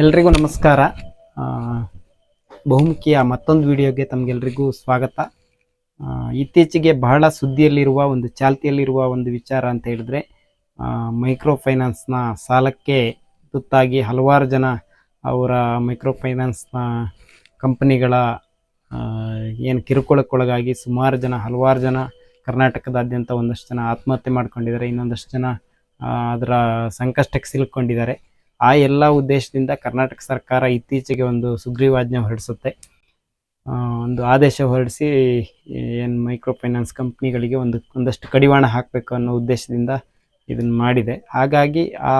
ಎಲ್ರಿಗೂ ನಮಸ್ಕಾರ. ಬಹುಮುಖಿಯ ಮತ್ತೊಂದು ವಿಡಿಯೋಗೆ ತಮಗೆಲ್ರಿಗೂ ಸ್ವಾಗತ. ಇತ್ತೀಚೆಗೆ ಬಹಳ ಸುದ್ದಿಯಲ್ಲಿರುವ ಒಂದು ಚಾಲ್ತಿಯಲ್ಲಿರುವ ಒಂದು ವಿಚಾರ ಅಂತ ಹೇಳಿದ್ರೆ ಮೈಕ್ರೋ ಫೈನಾನ್ಸ್ನ ಸಾಲಕ್ಕೆ ತುತ್ತಾಗಿ ಹಲವಾರು ಜನ ಅವರ ಮೈಕ್ರೋ ಫೈನಾನ್ಸ್ನ ಕಂಪನಿಗಳ ಏನು ಕಿರುಕುಳಕ್ಕೊಳಗಾಗಿ ಸುಮಾರು ಜನ, ಹಲವಾರು ಜನ ಕರ್ನಾಟಕದಾದ್ಯಂತ ಒಂದಷ್ಟು ಜನ ಆತ್ಮಹತ್ಯೆ ಮಾಡ್ಕೊಂಡಿದ್ದಾರೆ. ಇನ್ನೊಂದಷ್ಟು ಜನ ಅದರ ಸಂಕಷ್ಟಕ್ಕೆ ಸಿಲುಕೊಂಡಿದ್ದಾರೆ ಆ ಎಲ್ಲ ಉದ್ದೇಶದಿಂದ ಕರ್ನಾಟಕ ಸರ್ಕಾರ ಇತ್ತೀಚೆಗೆ ಒಂದು ಸುಗ್ರೀವಾಜ್ಞೆ ಹೊರಡಿಸುತ್ತೆ. ಒಂದು ಆದೇಶ ಹೊರಡಿಸಿ ಏನು ಮೈಕ್ರೋ ಫೈನಾನ್ಸ್ ಕಂಪ್ನಿಗಳಿಗೆ ಒಂದು, ಒಂದಷ್ಟು ಕಡಿವಾಣ ಹಾಕಬೇಕು ಅನ್ನೋ ಉದ್ದೇಶದಿಂದ ಇದನ್ನು ಮಾಡಿದೆ. ಹಾಗಾಗಿ ಆ,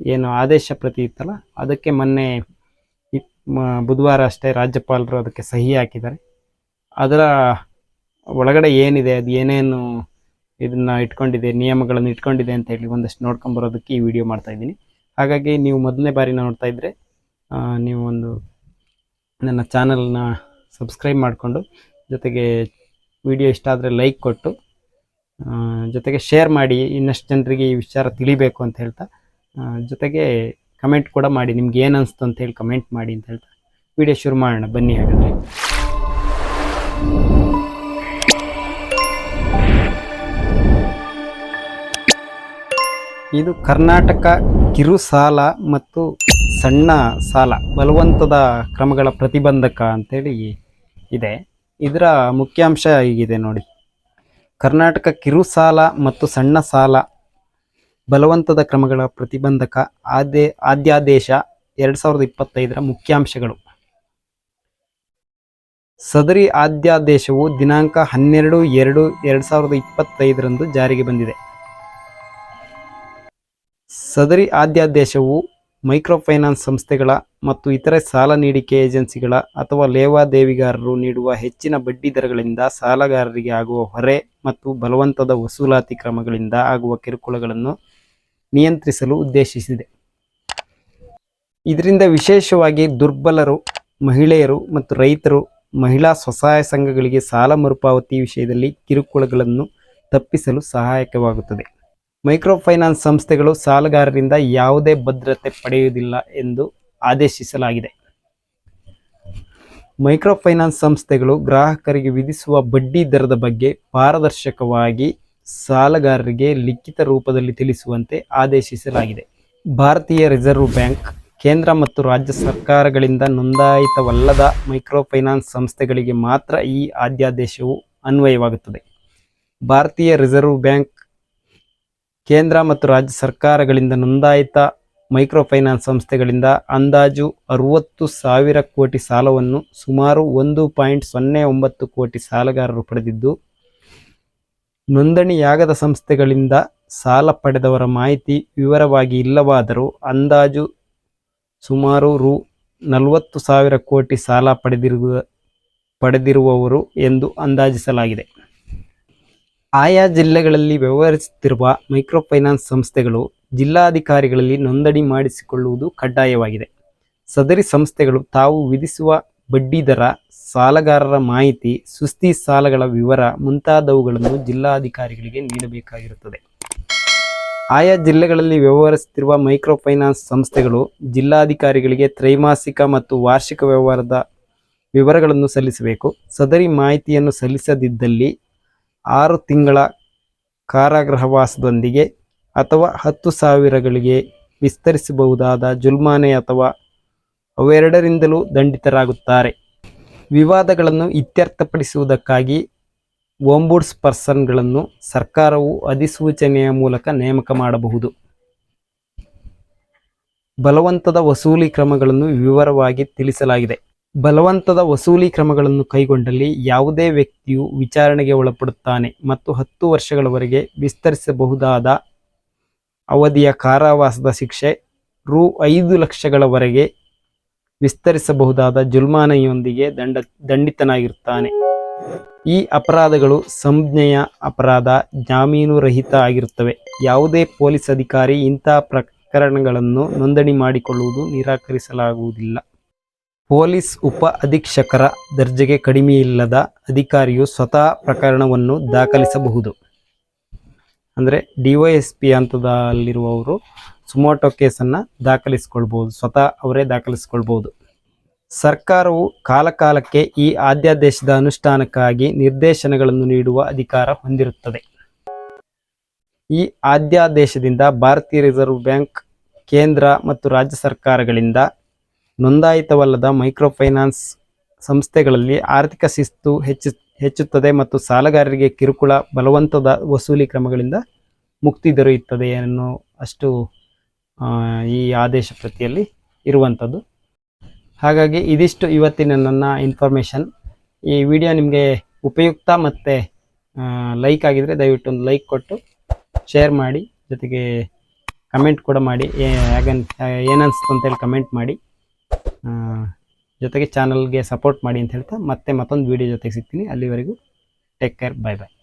ಏನು ಆದೇಶ ಪ್ರತಿ ಇತ್ತಲ್ಲ, ಅದಕ್ಕೆ ಮೊನ್ನೆ ಬುಧವಾರ ಅಷ್ಟೇ ರಾಜ್ಯಪಾಲರು ಅದಕ್ಕೆ ಸಹಿ ಹಾಕಿದ್ದಾರೆ. ಅದರ ಒಳಗಡೆ ಏನಿದೆ, ಅದು ಏನೇನು ಇದನ್ನು ಇಟ್ಕೊಂಡಿದೆ, ನಿಯಮಗಳನ್ನು ಇಟ್ಕೊಂಡಿದೆ ಅಂತ ಹೇಳಿ ಒಂದಷ್ಟು ನೋಡ್ಕೊಂಬರೋದಕ್ಕೆ ಈ ವಿಡಿಯೋ ಮಾಡ್ತಾ ಇದ್ದೀನಿ. ಹಾಗಾಗಿ ನೀವು ಮೊದಲನೇ ಬಾರಿ ನೋಡ್ತಾ ಇದ್ದರೆ ನೀವು ಒಂದು ನನ್ನ ಚಾನಲ್ನ ಸಬ್ಸ್ಕ್ರೈಬ್ ಮಾಡಿಕೊಂಡು, ಜೊತೆಗೆ ವಿಡಿಯೋ ಇಷ್ಟ ಆದರೆ ಲೈಕ್ ಕೊಟ್ಟು ಜೊತೆಗೆ ಶೇರ್ ಮಾಡಿ, ಇನ್ನಷ್ಟು ಜನರಿಗೆ ಈ ವಿಚಾರ ತಿಳಿಬೇಕು ಅಂತ ಹೇಳ್ತಾ ಜೊತೆಗೆ ಕಮೆಂಟ್ ಕೂಡ ಮಾಡಿ, ನಿಮ್ಗೆ ಏನು ಅನಿಸ್ತು ಅಂತ ಹೇಳಿ ಕಮೆಂಟ್ ಮಾಡಿ ಅಂತ ಹೇಳ್ತಾ, ವಿಡಿಯೋ ಶುರು ಮಾಡೋಣ, ಬನ್ನಿ ಹಾಗಾದರೆ. ಇದು ಕರ್ನಾಟಕ ಕಿರು ಸಾಲ ಮತ್ತು ಸಣ್ಣ ಸಾಲ ಬಲವಂತದ ಕ್ರಮಗಳ ಪ್ರತಿಬಂಧಕ ಅಂತೇಳಿ ಇದೆ. ಇದರ ಮುಖ್ಯಾಂಶ ಹೀಗಿದೆ ನೋಡಿ. ಕರ್ನಾಟಕ ಕಿರು ಸಾಲ ಮತ್ತು ಸಣ್ಣ ಸಾಲ ಬಲವಂತದ ಕ್ರಮಗಳ ಪ್ರತಿಬಂಧಕ ಆದೇ ಆದ್ಯಾದೇಶ ಎರಡು ಸಾವಿರದ ಇಪ್ಪತ್ತೈದರ ಮುಖ್ಯಾಂಶಗಳು. ಸದರಿ ಆದ್ಯಾದೇಶವು ದಿನಾಂಕ ಹನ್ನೆರಡು ಎರಡು ಎರಡು ಸಾವಿರದ ಇಪ್ಪತ್ತೈದರಂದು ಜಾರಿಗೆ ಬಂದಿದೆ. ಸದರಿ ಆದ್ಯಾದೇಶವು ಮೈಕ್ರೋ ಫೈನಾನ್ಸ್ ಸಂಸ್ಥೆಗಳ ಮತ್ತು ಇತರೆ ಸಾಲ ನೀಡಿಕೆ ಏಜೆನ್ಸಿಗಳ ಅಥವಾ ಲೇವಾದೇವಿಗಾರರು ನೀಡುವ ಹೆಚ್ಚಿನ ಬಡ್ಡಿ ದರಗಳಿಂದ ಸಾಲಗಾರರಿಗೆ ಆಗುವ ಹೊರೆ ಮತ್ತು ಬಲವಂತದ ವಸೂಲಾತಿ ಕ್ರಮಗಳಿಂದ ಆಗುವ ಕಿರುಕುಳಗಳನ್ನು ನಿಯಂತ್ರಿಸಲು ಉದ್ದೇಶಿಸಿದೆ. ಇದರಿಂದ ವಿಶೇಷವಾಗಿ ದುರ್ಬಲರು, ಮಹಿಳೆಯರು ಮತ್ತು ರೈತರು ಮಹಿಳಾ ಸ್ವಸಹಾಯ ಸಂಘಗಳಿಗೆ ಸಾಲ ಮರುಪಾವತಿ ವಿಷಯದಲ್ಲಿ ಕಿರುಕುಳಗಳನ್ನು ತಪ್ಪಿಸಲು ಸಹಾಯಕವಾಗುತ್ತದೆ. ಮೈಕ್ರೋ ಫೈನಾನ್ಸ್ ಸಂಸ್ಥೆಗಳು ಸಾಲಗಾರರಿಂದ ಯಾವುದೇ ಭದ್ರತೆ ಪಡೆಯುವುದಿಲ್ಲ ಎಂದು ಆದೇಶಿಸಲಾಗಿದೆ. ಮೈಕ್ರೋ ಫೈನಾನ್ಸ್ ಸಂಸ್ಥೆಗಳು ಗ್ರಾಹಕರಿಗೆ ವಿಧಿಸುವ ಬಡ್ಡಿ ದರದ ಬಗ್ಗೆ ಪಾರದರ್ಶಕವಾಗಿ ಸಾಲಗಾರರಿಗೆ ಲಿಖಿತ ರೂಪದಲ್ಲಿ ತಿಳಿಸುವಂತೆ ಆದೇಶಿಸಲಾಗಿದೆ. ಭಾರತೀಯ ರಿಸರ್ವ್ ಬ್ಯಾಂಕ್, ಕೇಂದ್ರ ಮತ್ತು ರಾಜ್ಯ ಸರ್ಕಾರಗಳಿಂದ ನೋಂದಾಯಿತವಲ್ಲದ ಮೈಕ್ರೋ ಫೈನಾನ್ಸ್ ಸಂಸ್ಥೆಗಳಿಗೆ ಮಾತ್ರ ಈ ಆದ್ಯಾದೇಶವು ಅನ್ವಯವಾಗುತ್ತದೆ. ಭಾರತೀಯ ರಿಸರ್ವ್ ಬ್ಯಾಂಕ್ ಕೇಂದ್ರ ಮತ್ತು ರಾಜ್ಯ ಸರ್ಕಾರಗಳಿಂದ ನೋಂದಾಯಿತ ಮೈಕ್ರೋ ಫೈನಾನ್ಸ್ ಸಂಸ್ಥೆಗಳಿಂದ ಅಂದಾಜು ಅರುವತ್ತು ಸಾವಿರ ಕೋಟಿ ಸಾಲವನ್ನು ಸುಮಾರು ಒಂದು ಪಾಯಿಂಟ್ ಸೊನ್ನೆ ಒಂಬತ್ತು ಕೋಟಿ ಸಾಲಗಾರರು ಪಡೆದಿದ್ದು, ನೋಂದಣಿಯಾಗದ ಸಂಸ್ಥೆಗಳಿಂದ ಸಾಲ ಪಡೆದವರ ಮಾಹಿತಿ ವಿವರವಾಗಿ ಇಲ್ಲವಾದರೂ ಅಂದಾಜು ಸುಮಾರು ರು ನಲವತ್ತು ಸಾವಿರ ಕೋಟಿ ಸಾಲ ಪಡೆದಿರುವ, ಪಡೆದಿರುವವರು ಎಂದು ಅಂದಾಜಿಸಲಾಗಿದೆ. ಆಯಾ ಜಿಲ್ಲೆಗಳಲ್ಲಿ ವ್ಯವಹರಿಸುತ್ತಿರುವ ಮೈಕ್ರೋ ಫೈನಾನ್ಸ್ ಸಂಸ್ಥೆಗಳು ಜಿಲ್ಲಾಧಿಕಾರಿಗಳಲ್ಲಿ ನೋಂದಣಿ ಮಾಡಿಸಿಕೊಳ್ಳುವುದು ಕಡ್ಡಾಯವಾಗಿದೆ. ಸದರಿ ಸಂಸ್ಥೆಗಳು ತಾವು ವಿಧಿಸುವ ಬಡ್ಡಿ ದರ, ಸಾಲಗಾರರ ಮಾಹಿತಿ, ಸುಸ್ತಿ ಸಾಲಗಳ ವಿವರ ಮುಂತಾದವುಗಳನ್ನು ಜಿಲ್ಲಾಧಿಕಾರಿಗಳಿಗೆ ನೀಡಬೇಕಾಗಿರುತ್ತದೆ. ಆಯಾ ಜಿಲ್ಲೆಗಳಲ್ಲಿ ವ್ಯವಹರಿಸುತ್ತಿರುವ ಮೈಕ್ರೋ ಫೈನಾನ್ಸ್ ಸಂಸ್ಥೆಗಳು ಜಿಲ್ಲಾಧಿಕಾರಿಗಳಿಗೆ ತ್ರೈಮಾಸಿಕ ಮತ್ತು ವಾರ್ಷಿಕ ವ್ಯವಹಾರದ ವಿವರಗಳನ್ನು ಸಲ್ಲಿಸಬೇಕು. ಸದರಿ ಮಾಹಿತಿಯನ್ನು ಸಲ್ಲಿಸದಿದ್ದಲ್ಲಿ ಆರು ತಿಂಗಳ ಕಾರಾಗೃಹವಾಸದೊಂದಿಗೆ ಅಥವಾ ಹತ್ತು ಸಾವಿರಗಳಿಗೆ ವಿಸ್ತರಿಸಬಹುದಾದ ಜುಲ್ಮಾನೆ ಅಥವಾ ಅವೆರಡರಿಂದಲೂ ದಂಡಿತರಾಗುತ್ತಾರೆ. ವಿವಾದಗಳನ್ನು ಇತ್ಯರ್ಥಪಡಿಸುವುದಕ್ಕಾಗಿ ಓಂಬುಡ್ಸ್ ಪರ್ಸನ್ಗಳನ್ನು ಸರ್ಕಾರವು ಅಧಿಸೂಚನೆಯ ಮೂಲಕ ನೇಮಕ ಮಾಡಬಹುದು. ಬಲವಂತದ ವಸೂಲಿ ಕ್ರಮಗಳನ್ನು ವಿವರವಾಗಿ ತಿಳಿಸಲಾಗಿದೆ. ಬಲವಂತದ ವಸೂಲಿ ಕ್ರಮಗಳನ್ನು ಕೈಗೊಂಡಲ್ಲಿ ಯಾವುದೇ ವ್ಯಕ್ತಿಯು ವಿಚಾರಣೆಗೆ ಒಳಪಡುತ್ತಾನೆ ಮತ್ತು ಹತ್ತು ವರ್ಷಗಳವರೆಗೆ ವಿಸ್ತರಿಸಬಹುದಾದ ಅವಧಿಯ ಕಾರಾವಾಸದ ಶಿಕ್ಷೆ ರು ಐದು ಲಕ್ಷಗಳವರೆಗೆ ವಿಸ್ತರಿಸಬಹುದಾದ ಜುಲ್ಮಾನೆಯೊಂದಿಗೆ ದಂಡ ದಂಡಿತನಾಗಿರುತ್ತಾನೆ. ಈ ಅಪರಾಧಗಳು ಸಂಜ್ಞೆಯ ಅಪರಾಧ ಜಾಮೀನು ರಹಿತ ಆಗಿರುತ್ತವೆ. ಯಾವುದೇ ಪೊಲೀಸ್ ಅಧಿಕಾರಿ ಇಂತಹ ಪ್ರಕರಣಗಳನ್ನು ನೋಂದಣಿ ಮಾಡಿಕೊಳ್ಳುವುದು ನಿರಾಕರಿಸಲಾಗುವುದಿಲ್ಲ. ಪೊಲೀಸ್ ಉಪ ಅಧೀಕ್ಷಕರ ದರ್ಜೆಗೆ ಕಡಿಮೆಯಿಲ್ಲದ ಅಧಿಕಾರಿಯು ಸ್ವತಃ ಪ್ರಕರಣವನ್ನು ದಾಖಲಿಸಬಹುದು. ಅಂದರೆ ಡಿ ವೈ ಎಸ್ ಪಿ ಹಂತದಲ್ಲಿರುವವರು ಸುಮೋಟೋ ಕೇಸನ್ನು ದಾಖಲಿಸಿಕೊಳ್ಬೋದು ಸ್ವತಃ ಅವರೇ ದಾಖಲಿಸಿಕೊಳ್ಬೋದು ಸರ್ಕಾರವು ಕಾಲಕಾಲಕ್ಕೆ ಈ ಆದ್ಯಾದೇಶದ ಅನುಷ್ಠಾನಕ್ಕಾಗಿ ನಿರ್ದೇಶನಗಳನ್ನು ನೀಡುವ ಅಧಿಕಾರ ಹೊಂದಿರುತ್ತದೆ. ಈ ಆದ್ಯಾದೇಶದಿಂದ ಭಾರತೀಯ ರಿಸರ್ವ್ ಬ್ಯಾಂಕ್ ಕೇಂದ್ರ ಮತ್ತು ರಾಜ್ಯ ಸರ್ಕಾರಗಳಿಂದ ನೋಂದಾಯಿತವಲ್ಲದ ಮೈಕ್ರೋಫೈನಾನ್ಸ್ ಸಂಸ್ಥೆಗಳಲ್ಲಿ ಆರ್ಥಿಕ ಶಿಸ್ತು ಹೆಚ್ಚು ಹೆಚ್ಚುತ್ತದೆ ಮತ್ತು ಸಾಲಗಾರರಿಗೆ ಕಿರುಕುಳ ಬಲವಂತದ ವಸೂಲಿ ಕ್ರಮಗಳಿಂದ ಮುಕ್ತಿ ದೊರೆಯುತ್ತದೆ ಅನ್ನೋ ಅಷ್ಟು ಈ ಆದೇಶ ಪ್ರತಿಯಲ್ಲಿ ಇರುವಂಥದ್ದು. ಹಾಗಾಗಿ ಇದಿಷ್ಟು ಇವತ್ತಿನ ನನ್ನ ಇನ್ಫಾರ್ಮೇಷನ್. ಈ ವಿಡಿಯೋ ನಿಮಗೆ ಉಪಯುಕ್ತ ಮತ್ತು ಲೈಕ್ ಆಗಿದರೆ ದಯವಿಟ್ಟು ಒಂದು ಲೈಕ್ ಕೊಟ್ಟು, ಶೇರ್ ಮಾಡಿ, ಜೊತೆಗೆ ಕಮೆಂಟ್ ಕೂಡ ಮಾಡಿ ಹೇಗನ್ ಏನನ್ಸ್ತು ಅಂತೇಳಿ ಕಮೆಂಟ್ ಮಾಡಿ. ಜೊತೆಗೆ ಚಾನಲ್ಗೆ ಸಪೋರ್ಟ್ ಮಾಡಿ ಅಂತ ಹೇಳ್ತಾ ಮತ್ತೆ ಮತ್ತೊಂದು ವಿಡಿಯೋ ಜೊತೆಗೆ ಸಿಗ್ತೀನಿ. ಅಲ್ಲಿವರೆಗೂ ಟೇಕ್ ಕೇರ್ ಬಾಯ್ ಬಾಯ್